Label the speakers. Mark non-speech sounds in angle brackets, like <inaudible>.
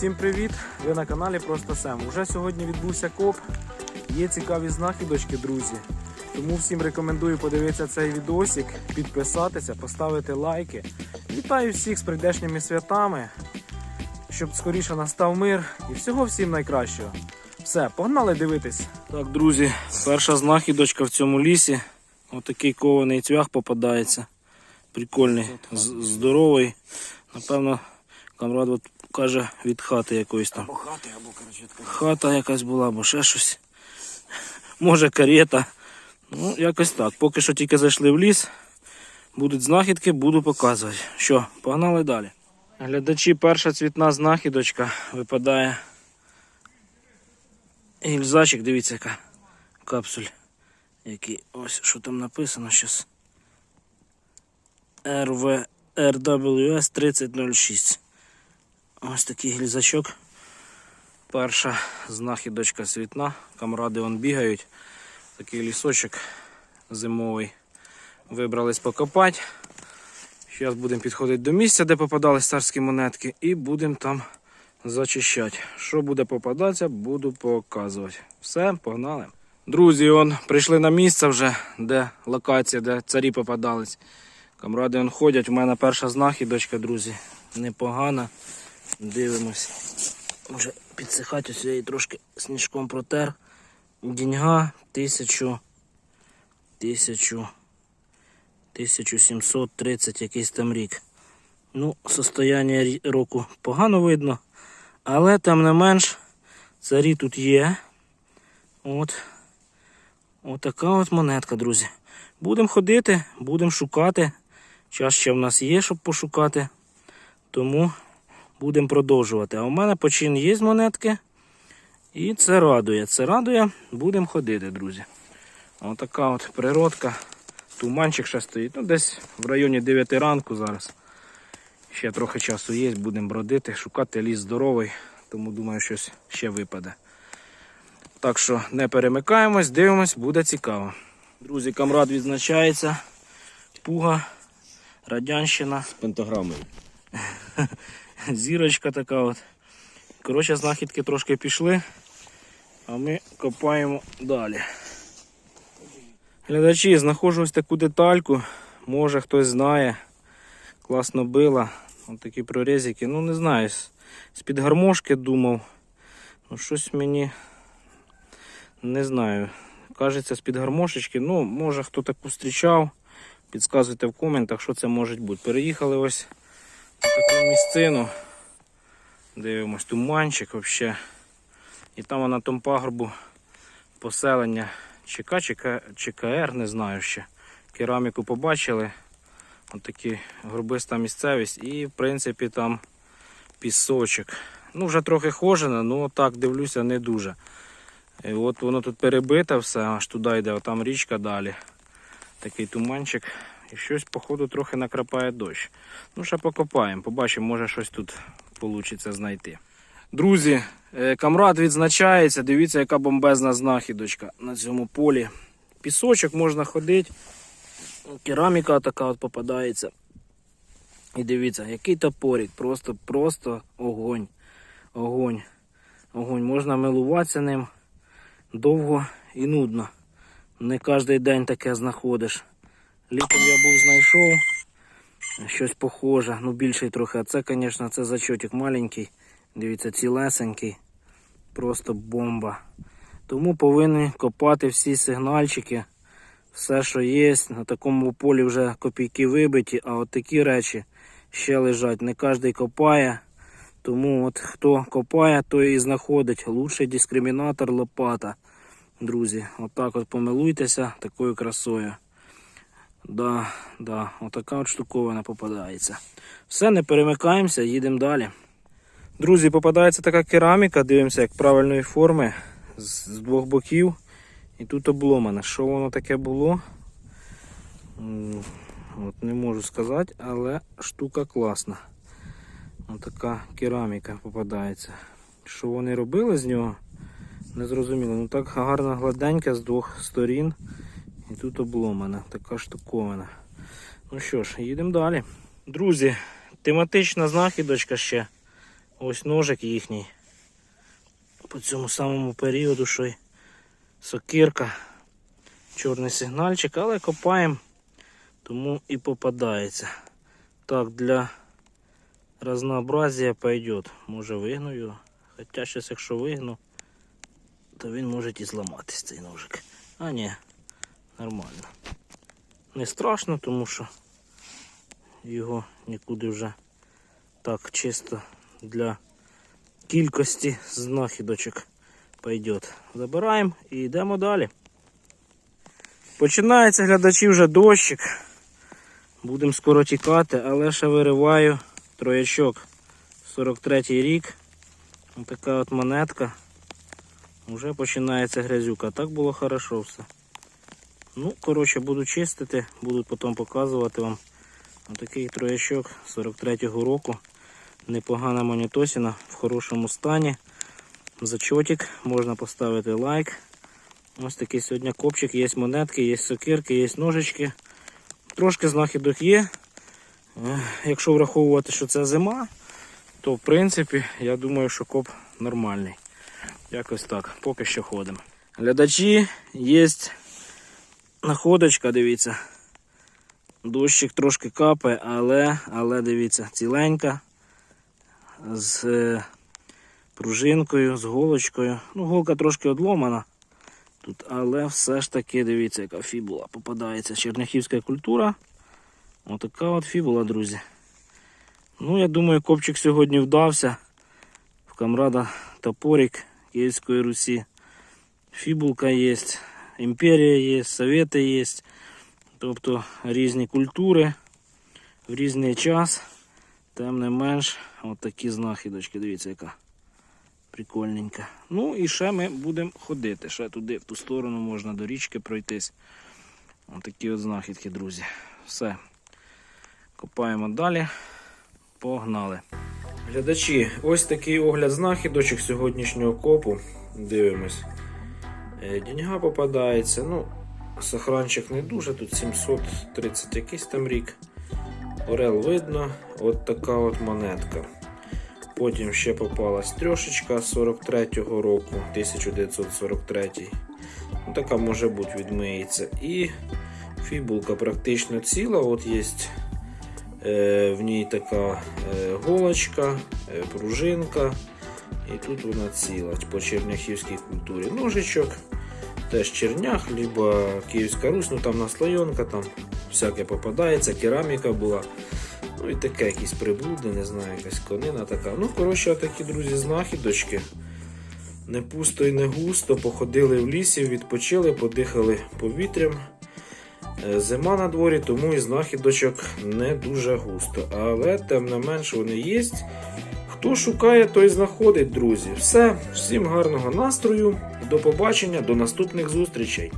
Speaker 1: всім привіт! Ви на каналі Просто Сем. Уже сьогодні відбувся коп. Є цікаві знахідочки, друзі. Тому всім рекомендую подивитися цей відосик, підписатися, поставити лайки. Вітаю всіх з прийдешніми святами, щоб скоріше настав мир і всього всім найкращого. Все, погнали дивитись. Так, друзі, перша знахідочка в цьому лісі. Отакий кований цвях попадається. Прикольний, здоровий. Напевно, камрад от каже від хати якоїсь там.
Speaker 2: Або хати, або коротше така.
Speaker 1: Хата якась була, або ще щось. Може карета. Ну, якось так. Поки що тільки зайшли в ліс. Будуть знахідки, буду показувати. Що, погнали далі. Глядачі, перша цвітна знахідочка випадає. Гільзачик, дивіться, яка капсуль. Який ось що там написано зараз. RV RWS 3006. Ось такий гільзачок. Перша знахідочка світна. Камради вон бігають. Такий лісочок зимовий. Вибрались покопати. Зараз будемо підходити до місця, де попадали царські монетки, і будемо там зачищати. Що буде попадатися, буду показувати. Все, погнали. Друзі, он прийшли на місце вже, де локація, де царі попадались. Камради он ходять. У мене перша знахідочка, друзі. Непогана. Дивимось. Може підсихати ось її трошки сніжком протер. Деньга тисячу. Тисячу. 1730 якийсь там рік. Ну, состояння року погано видно. Але тим не менш, царі тут є. От. Отака от монетка, друзі. Будемо ходити, будемо шукати. Час ще в нас є, щоб пошукати. Тому будемо продовжувати. А у мене почин є монетки. І це радує. Це радує, будемо ходити, друзі. Отака от природка. Туманчик ще стоїть. Ну, десь в районі 9 ранку зараз. Ще трохи часу є, будемо бродити, шукати ліс здоровий, тому думаю, щось ще випаде. Так що не перемикаємось, дивимось, буде цікаво. Друзі, камрад відзначається. Пуга, Радянщина.
Speaker 2: З пентаграмою. <laughs> <laughs>
Speaker 1: Зірочка така от. Коротше, знахідки трошки пішли, а ми копаємо далі. Глядачі, знаходжу ось таку детальку. Може хтось знає. Класно била. Ось такі прорізики. Ну не знаю. З-під гармошки думав. Ну щось мені не знаю. Кажеться, з-під гармошечки. Ну, може хто таку зустрічав. Підказуйте в коментах, що це може бути. Переїхали ось таку місцину. Дивимось, туманчик взагалі. І там на тому пагорбу поселення ЧК, ЧК, ЧКР, не знаю ще. Кераміку побачили. Ось такі горбиста місцевість. І в принципі там пісочок. Ну, вже трохи хожено, ну так дивлюся, не дуже. І от воно тут перебите все, аж туди йде, а там річка далі. Такий туманчик. І щось, походу, трохи накрапає дощ. Ну, ще покопаємо, побачимо, може щось тут вийде знайти. Друзі, е, камрад відзначається. Дивіться, яка бомбезна знахідочка на цьому полі. Пісочок можна ходити. Кераміка така от попадається. І дивіться, який топорик, просто, просто огонь. Огонь. Огонь. Можна милуватися ним довго і нудно. Не кожен день таке знаходиш. Літом я був знайшов щось похоже, ну більший трохи. А це, звісно, це зачотик маленький. Дивіться, цілесенький. Просто бомба. Тому повинні копати всі сигнальчики, все, що є. На такому полі вже копійки вибиті, а от такі речі ще лежать. Не кожен копає. Тому от хто копає, той і знаходить. Лучший дискримінатор лопата. Друзі, отак от помилуйтеся такою красою. Да, да, отака от штуковина попадається. Все, не перемикаємося, їдемо далі. Друзі, попадається така кераміка, дивимося, як правильної форми з, з двох боків. І тут обломане. Що воно таке було? От не можу сказати, але штука класна. Отака кераміка попадається. Що вони робили з нього? Не зрозуміло. Ну так гарно гладенька з двох сторін. І тут обломана, така штуковина. Ну що ж, їдемо далі. Друзі, тематична знахідочка ще. Ось ножик їхній. По цьому самому періоду, що й сокирка. Чорний сигнальчик, але копаємо, тому і попадається. Так, для разнообразия пойдет. Може вигну його. Хоча зараз, якщо вигну, то він може і зламатись цей ножик. А ні, нормально. Не страшно, тому що його нікуди вже так чисто для кількості знахідочок пойдет. Забираємо і йдемо далі. Починається глядачі вже дощик. Будемо скоро тікати, але ще вириваю троячок. 43-й рік. Ось така от монетка. Вже починається грязюка. Так було хорошо все. Ну, коротше, буду чистити, буду потім показувати вам. Отакий троячок 43-го року. Непогана монітосіна в хорошому стані. Зачотик, можна поставити лайк. Ось такий сьогодні копчик, є монетки, є сокирки, є ножички. Трошки знахідок є. Е, Якщо враховувати, що це зима, то в принципі я думаю, що коп нормальний. Якось так, поки що ходимо. Глядачі, є находочка, дивіться. Дощик трошки капає, але, але дивіться, ціленька. З е, пружинкою, з голочкою. Ну, голка трошки одломана тут, але все ж таки, дивіться, яка фібула попадається. Черняхівська культура. Отака от фібула, друзі. Ну, я думаю, копчик сьогодні вдався. В камрада топорик Київської Русі. Фібулка є, імперія є, совєти є. Тобто різні культури в різний час. Тим не менш, от знахідочки, дивіться, яка прикольненька. Ну і ще ми будемо ходити. Ще туди, в ту сторону можна до річки пройтись. Ось такі от знахідки, друзі. Все. Копаємо далі. Погнали. Глядачі, ось такий огляд знахідочок сьогоднішнього копу. Дивимось. Е, Діньга попадається. Ну, сохранчик не дуже, тут 730 якийсь там рік. Орел видно, от така от монетка. Потім ще попалась трьошечка 43-го року, 1943. Ну, така може бути відмиється. І фібулка практично ціла. От є е, в ній така е, голочка, е, пружинка. І тут вона ціла по черняхівській культурі. Ножичок, теж чернях, либо Київська Русь, ну там наслойонка, там всяке попадається, кераміка була. Ну і таке якісь приблуди, не знаю, якась конина така. Ну, коротше, такі, друзі, знахідочки. Не пусто і не густо. Походили в лісі, відпочили, подихали повітрям. Е, Зима на дворі, тому і знахідочок не дуже густо. Але тим не менш вони є. Хто шукає, той знаходить, друзі. Все, всім гарного настрою. До побачення, до наступних зустрічей.